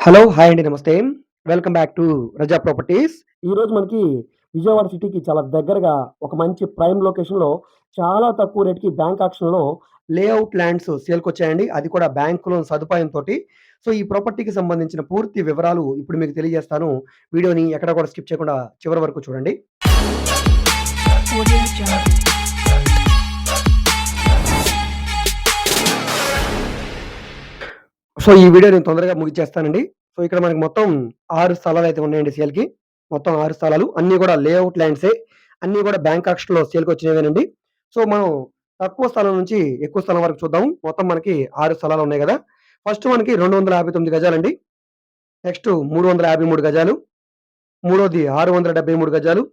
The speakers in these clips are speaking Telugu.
హలో హాయ్ అండి నమస్తే. Welcome back to Raza properties. ఈరోజు మనకి విజయవాడ సిటీకి చాలా దగ్గరగా ఒక మంచి ప్రైమ్ లొకేషన్లో చాలా తక్కువ రేట్కి బ్యాంక్ ఆక్షన్లో లేఅవుట్ ల్యాండ్స్ సేల్కి వచ్చాయండి అది కూడా బ్యాంక్ లోన్ సదుపాయంతో సో ఈ ప్రాపర్టీకి సంబంధించిన పూర్తి వివరాలు ఇప్పుడు మీకు తెలియజేస్తాను. వీడియోని ఎక్కడ కూడా స్కిప్ చేయకుండా చివరి వరకు చూడండి. సో ఈ వీడియో నేను తొందరగా ముగిచేస్తానండి. సో ఇక్కడ మనకి మొత్తం ఆరు స్థలాలు అయితే ఉన్నాయండి సేల్కి. మొత్తం ఆరు స్థలాలు. అన్ని కూడా లేఅవుట్ ల్యాండ్సే. అన్ని కూడా బ్యాంక్ ఆక్షన్లో సేల్కి వచ్చినవేనండి. సో మనం తక్కువ స్థలం నుంచి ఎక్కువ స్థలం వరకు చూద్దాం. మొత్తం మనకి ఆరు స్థలాలు ఉన్నాయి కదా. ఫస్ట్ మనకి రెండు వందల యాభై తొమ్మిది గజాలండి. నెక్స్ట్ మూడు వందల యాభై మూడు గజాలు. మూడోది ఆరు వందల డెబ్బై మూడు గజాలు.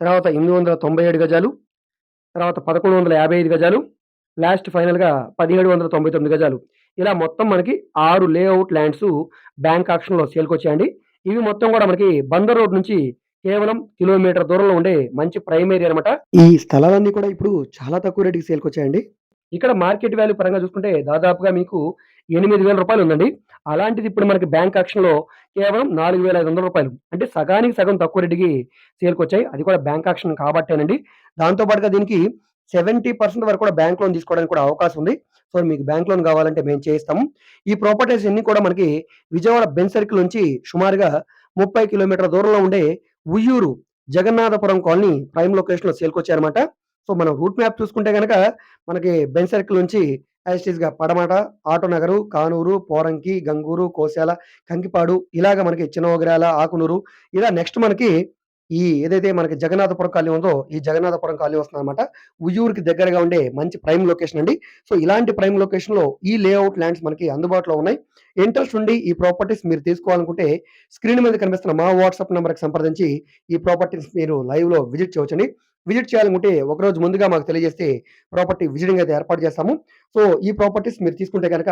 తర్వాత ఎనిమిది వందల తొంభై ఏడు గజాలు. తర్వాత పదకొండు వందల యాభై ఐదు గజాలు. లాస్ట్ ఫైనల్గా పదిహేడు వందల తొంభై తొమ్మిది గజాలు. ఇలా మొత్తం మనకి ఆరు లేఅవుట్ ల్యాండ్స్ బ్యాంక్ ఆక్షన్లో సేల్కి వచ్చాయండి. ఇవి మొత్తం కూడా మనకి బందర్ రోడ్ నుంచి కేవలం కిలోమీటర్ దూరంలో ఉండే మంచి ప్రైమ్ ఏరియా అనమాట ఈ స్థలాలన్నీ కూడా ఇప్పుడు చాలా తక్కువ రేటుకి సేల్కి వచ్చాయండి. ఇక్కడ మార్కెట్ వాల్యూ పరంగా చూసుకుంటే దాదాపుగా మీకు ఎనిమిది వేల రూపాయలు ఉందండి. అలాంటిది ఇప్పుడు మనకి బ్యాంక్ ఆక్షన్లో కేవలం నాలుగు వేల ఐదు వందల రూపాయలు. అంటే సగానికి సగం తక్కువ రేటుకి సేల్కి వచ్చాయి. అది కూడా బ్యాంక్ ఆక్షన్ కాబట్టేనండి దాంతో పాటుగా దీనికి సెవెంటీ పర్సెంట్ వరకు కూడా బ్యాంక్ లోన్ తీసుకోవడానికి కూడా అవకాశం ఉంది. సో మీకు బ్యాంక్ లోన్ కావాలంటే మేము చేయిస్తాము. ఈ ప్రాపర్టీస్ అన్ని కూడా మనకి విజయవాడ బెన్ సర్కిల్ నుంచి సుమారుగా ముప్పై కిలోమీటర్ల దూరంలో ఉండే ఉయ్యూరు జగన్నాథపురం కాలనీ ప్రైమ్ లొకేషన్లో సేల్కి సో మనం రూట్ మ్యాప్ చూసుకుంటే కనుక మనకి బెన్ సర్కిల్ నుంచి యాజిటీస్గా పడమట ఆటోనగరు కానూరు పోరంకి గంగూరు కోశాల కంకిపాడు ఇలాగ మనకి చిన్నోగరాల ఆకునూరు ఇలా నెక్స్ట్ మనకి ఈ ఏదైతే మనకి జగన్నాథపురం కాలనీ ఉందో ఈ జగన్నాథపురం కాలనీ వస్తుంది అనమాట ఉయ్యూరుకి దగ్గరగా ఉండే మంచి ప్రైమ్ లొకేషన్ అండి. సో ఇలాంటి ప్రైమ్ లొకేషన్లో ఈ లేఅవుట్ ల్యాండ్స్ మనకి అందుబాటులో ఉన్నాయి. ఇంట్రెస్ట్ ఉండి ఈ ప్రాపర్టీస్ మీరు తీసుకోవాలనుకుంటే స్క్రీన్ మీద కనిపిస్తున్న మా వాట్సాప్ నెంబర్కి సంప్రదించి ఈ ప్రాపర్టీస్ మీరు లైవ్లో విజిట్ చేయవచ్చండి. విజిట్ చేయాలనుకుంటే ఒకరోజు ముందుగా మాకు తెలియజేస్తే ప్రాపర్టీ విజిటింగ్ అయితే ఏర్పాటు చేస్తాము. సో ఈ ప్రాపర్టీస్ మీరు తీసుకుంటే కనుక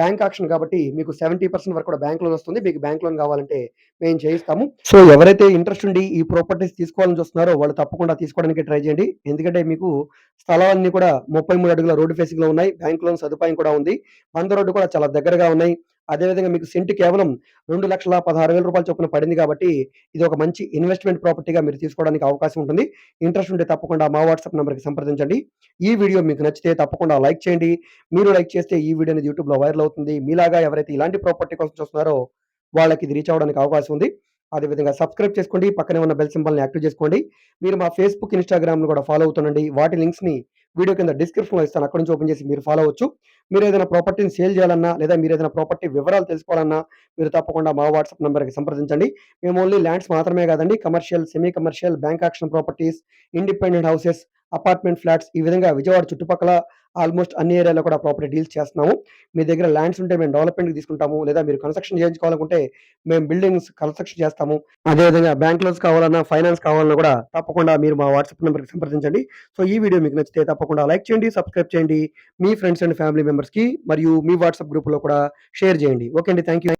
బ్యాంక్ ఆప్షన్ కాబట్టి మీకు సెవెంటీ పర్సెంట్ వరకు కూడా బ్యాంక్ లోన్ వస్తుంది. మీకు బ్యాంక్ లోన్ కావాలంటే మేము చేయిస్తాము. సో ఎవరైతే ఇంట్రెస్ట్ ఉండి ఈ ప్రాపర్టీస్ తీసుకోవాలని చూస్తున్నారో వాళ్ళు తప్పకుండా తీసుకోవడానికి ట్రై చేయండి. ఎందుకంటే మీకు స్థలాలన్నీ కూడా ముప్పై మూడు అడుగుల రోడ్డు ఫేసింగ్లో ఉన్నాయి. బ్యాంక్ లోన్ సదుపాయం కూడా ఉంది. బంద రోడ్డు కూడా చాలా దగ్గరగా ఉన్నాయి. అదేవిధంగా మీకు సెంటు కేవలం రెండు లక్షల పదహారు వేల రూపాయలు చొప్పున పడింది కాబట్టి ఇది ఒక మంచి ఇన్వెస్ట్మెంట్ ప్రాపర్టీగా మీరు తీసుకోవడానికి అవకాశం ఉంటుంది. ఇంట్రెస్ట్ ఉంటే తప్పకుండా మా వాట్సాప్ నెంబర్కి సంప్రదించండి. ఈ వీడియో మీకు నచ్చితే తప్పకుండా లైక్ చేయండి. మీరు లైక్ చేస్తే ఈ వీడియో అనేది యూట్యూబ్లో వైరల్ అవుతుంది. మీలాగా ఎవరైతే ఇలాంటి ప్రాపర్టీ కోసం చూస్తున్నారో వాళ్ళకి ఇది రీచ్ అవ్వడానికి అవకాశం ఉంది. అదేవిధంగా సబ్స్క్రైబ్ చేసుకోండి. పక్కనే ఉన్న బెల్ సింబల్ని యాక్టివ్ చేసుకోండి. మీరు మా ఫేస్బుక్ ఇన్స్టాగ్రామ్ను కూడా ఫాలో అవుతుండండి. వాటి లింక్స్ని వీడియో కింద డిస్క్రిప్షన్లో ఇస్తాను. అక్కడ నుంచి ఓపెన్ చేసి మీరు ఫాలో అవచ్చు మీరు ఏదైనా ప్రాపర్టీని సేల్ చేయాలన్నా లేదా మీరు ఏదైనా ప్రాపర్టీ వివరాలు తెలుసుకోవాలన్నా మీరు తప్పకుండా మా వాట్సాప్ నెంబర్కి సంప్రదించండి. మేము ఓన్లీ ల్యాండ్స్ మాత్రమే కాదండి commercial semi commercial bank auction properties independent houses apartment flats ఈ విధంగా విజయవాడ చుట్టుపక్కల ఆల్మోస్ట్ అన్ని ఏరియాలో కూడా ప్రాపర్టీ డీల్స్ చేస్తున్నాము. మీ దగ్గర ల్యాండ్స్ ఉంటే మేము డెవలప్మెంట్కి తీసుకుంటాము. లేదా మీరు కన్స్ట్రక్షన్ చేయించుకోవాలనుకుంటే మేము బిల్డింగ్స్ కన్స్ట్రక్షన్ చేస్తాము. అదేవిధంగా బ్యాంక్ లోన్స్ కావాలన్నా ఫైనాన్స్ కావాలన్నా కూడా తప్పకుండా మీరు మా వాట్సాప్ నెంబర్కి సంప్రదించండి. సో ఈ వీడియో మీకు నచ్చితే తప్పకుండా లైక్ చేయండి సబ్స్క్రైబ్ చేయండి. మీ ఫ్రెండ్స్ అండ్ ఫ్యామిలీ మెంబర్స్కి మరియు మీ వాట్సాప్ గ్రూప్లో కూడా షేర్ చేయండి. ఓకే అండి థ్యాంక్ యూ